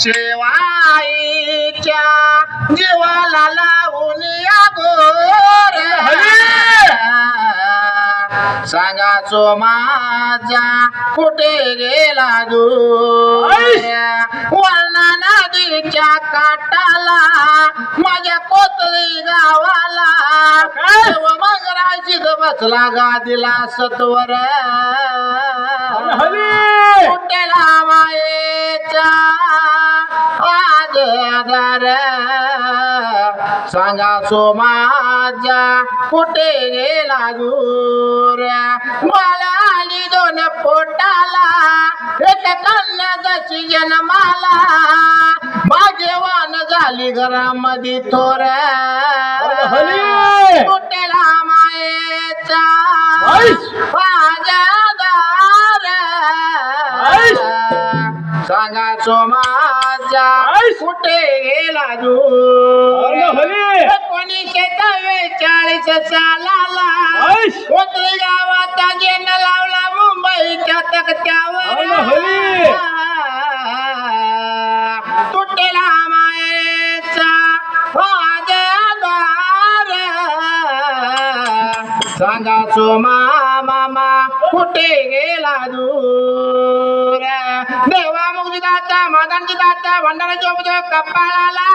शिवाईच्या जीवाला लावून या गोर. सांगाचो माझा कुठे गेला दूर वळणा नदीच्या काटाला माझ्या कोतळी गावाला. देव मंगराची बसला गादीला सत्वर सांगा सो माझा कुठे गेला दूर. मला आली दोन पोटाला एक कन्याची जन्माला भाग्यवान झाली घरामध्ये थोर. कुठेला मायेचा. सांगा सो माझा कुठे गेला दूर एकोणीसशे चाळीस सालाला? गावाचा जेन लावला मुंबईच्या तक्त्यावर. तुटेला मायेचा वाजदार सांगा सो मामा कुठे गेला दूर देवा తాత మదంజి తాత వండల చూపుతో కప్పాలా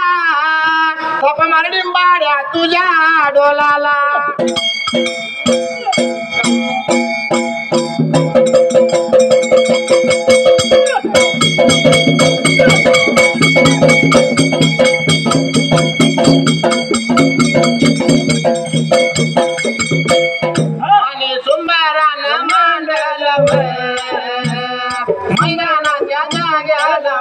గొప్ప మరణం పాడా తుజా డోలాలా मैदानाच्या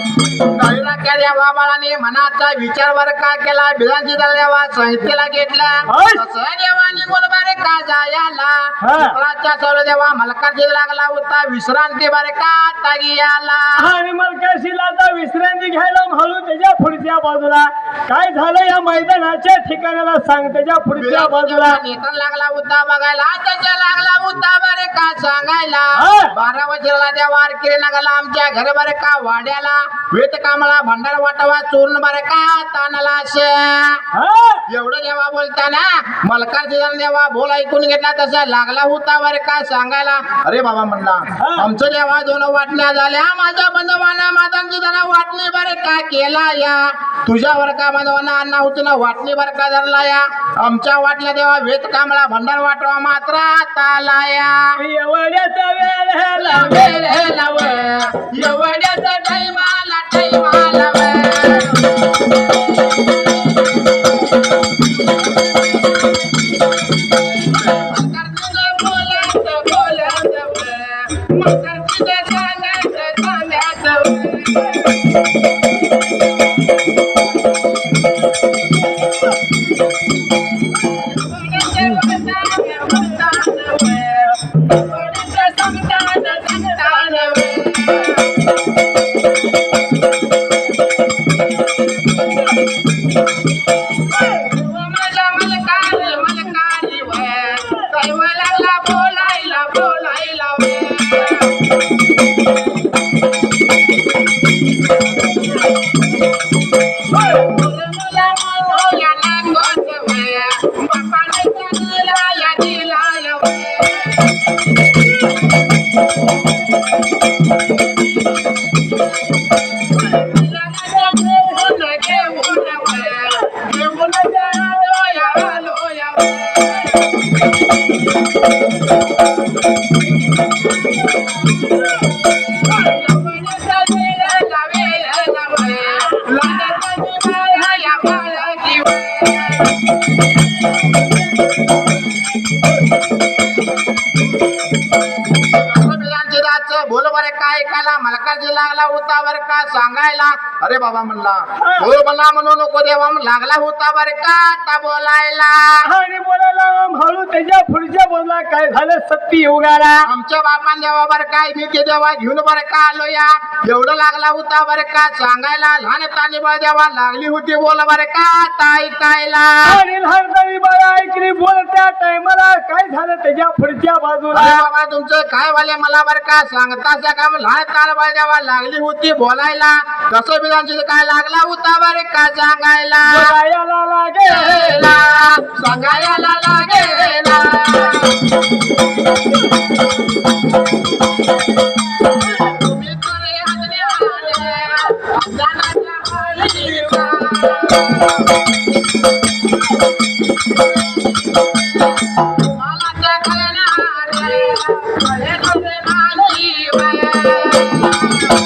देवा बाळाने मनाचा विचार वर का केला? बिलांची देवा साहित्याला घेतला. होय. तसं देवानी बोलबारे का जायाला. शुक्राच्या सौर देवा मलकाची लागला होता विश्रांती बारे का तागी आला आणि मलकाशीला आता विश्रांती घ्यायला म्हणून त्याच्या पुढच्या बाजूला. काय झालं या मैदानाच्या ठिकाणाला सांग त्याच्या पुढच्या बाजूला. नेतर लागला होता बघायला. त्याच्या लागला होता बरे का सांगायला. बारा वर्षाला त्या वार केले लागला आमच्या घर बरे का वाड्याला? वेत कामाला भंडार वाटावा चूर्ण बरे का तानाला? एवढं जेव्हा बोलताना मलकार देवा बोलाय ऐकून घेतला तसा लागला होता बरं का सांगायला? अरे बाबा म्हणला आमचं जेव्हा दोन वाटण्या झाल्या माझ्या बंधवाना मातांची जरा वाटणी बरं का केला या? तुझ्यावर का बंधवाना अण्णा होती ना वाटणी बरं का धरला या? आमच्या वाटल्या तेव्हा वेद कामळा भंडार वाटवा मात्र आला या. えっ? Thank you. का सांगायला? अरे बाबा म्हणला हो. मला म्हणू नको देवा लागला होता बर का आता बोलायला? आणि बोलायला हळू त्याच्या पुढच्या बोलला काय झालं सत्ती युगाला? आमच्या बापान देवा बर काय मी ते देवा घेऊन बर का आलो या? एवढं लागला होता बर का सांगायला लहान तानी बळ देवा लागली होती बोल बर का आता ऐकायला? आणि लहानपणी बाळा ऐकली बोल त्या टायमाला काय झालं त्याच्या पुढच्या बाजूला? अरे बाबा तुमचं काय वाले मला बर का? सांगताच का? लहान बळ देवा लागली होती बोलायला. कसं बिलांची काय लागला होता बर का सांगायला? बोलायला लागेल. गेला, सांगायला लागेला. तुम्ही तुरे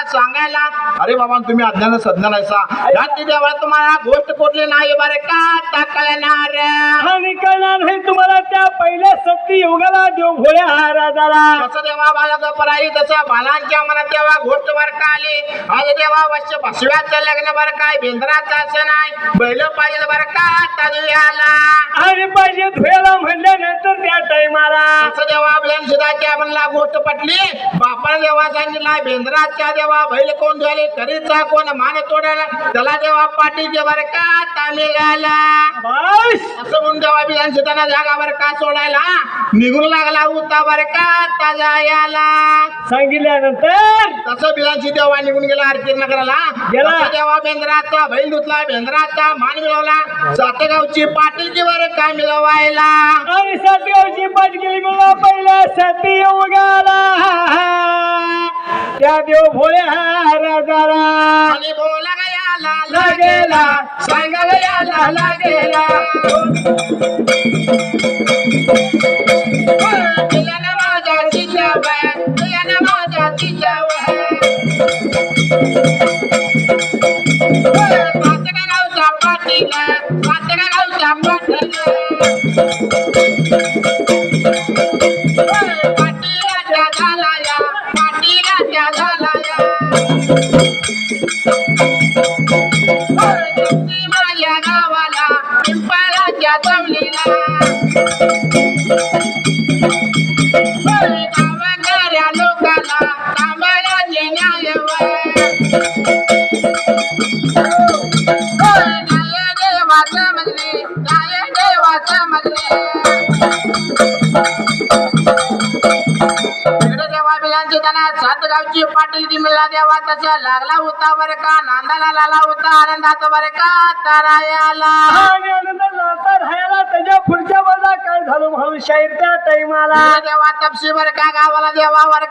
का सांगायला? अरे बाबा तुम्ही अज्ञान सज्ञान ऐसा रात्री देवा तुम्हाला गोष्ट कुठली नाही बरे का? आणि कळणार. नाही तुम्हाला त्या पहिल्या सत्ती युगाला देव भोळ्या राजाला. कसं देवा बालक पराई तसं बालांच्या मनात तेव्हा गोष्ट बर का आली? आज देवा वर्ष बसव्याचं लग्न बर काय बेंद्राचं असं नाही. बैल पाहिजे बर का? आला आणि पाहिजे धुयाला म्हणल्यानंतर त्या टायमाला असं देवा बहीण सुधाच्या म्हणला गोष्ट पटली बापाने देवा सांगितला बेंद्राच्या देवा बैल कोण झाले? करीचा कोण? मान तोडायला. त्याला देवा पाठी बर का गाला बस! असं म्हणून देवा जागा बर का सोडायला? निघून लागला होता बर का ताजा याला? सांगितल्यानंतर तसं बिलांची देवा निघून गेला आरती नगराला. गेला. देवा बेंद्राचा बैल धुतला बेंद्राचा मान मिळवला. सातेगावची पाटीलची वर काय मिळवायला? आणि सत्यवची पाठ केली मला पहिला सती त्या देव आणि बोला गयाला लागेला सांगा गयाला लागेला माझ्या तुझ्यानं माझ्या जिजावर. गावाला पिंपळाच्या जमलीला गावागाड्या लोकाला कांबळाचे न्याय देवा जमली न्याय समजले त्यांना सात गावची पाटील मिळा देवा तसा लागला होता बरे का? नांदाला लाला होता आनंदात बरे का? तारायाला. आणि त्याच्या पुढच्या बाजूला काय झालं म्हणून शाहीर त्या टाइमाला देवा तपशी बरे का गावाला देवा वर